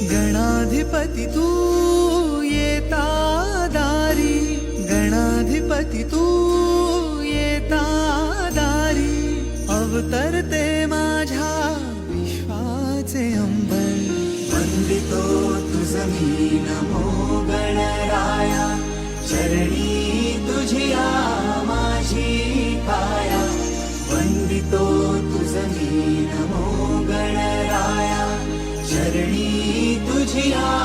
गणाधिपति तू येता दारी गणाधिपति तू येता दारी अवतरते माझ्या विश्वाचे अंबर। वंदितो तुझमी नमो गणराया चरणी तुझिया माझी पाया वंदितो तुझमी नमो गणराया चरणी तुझिया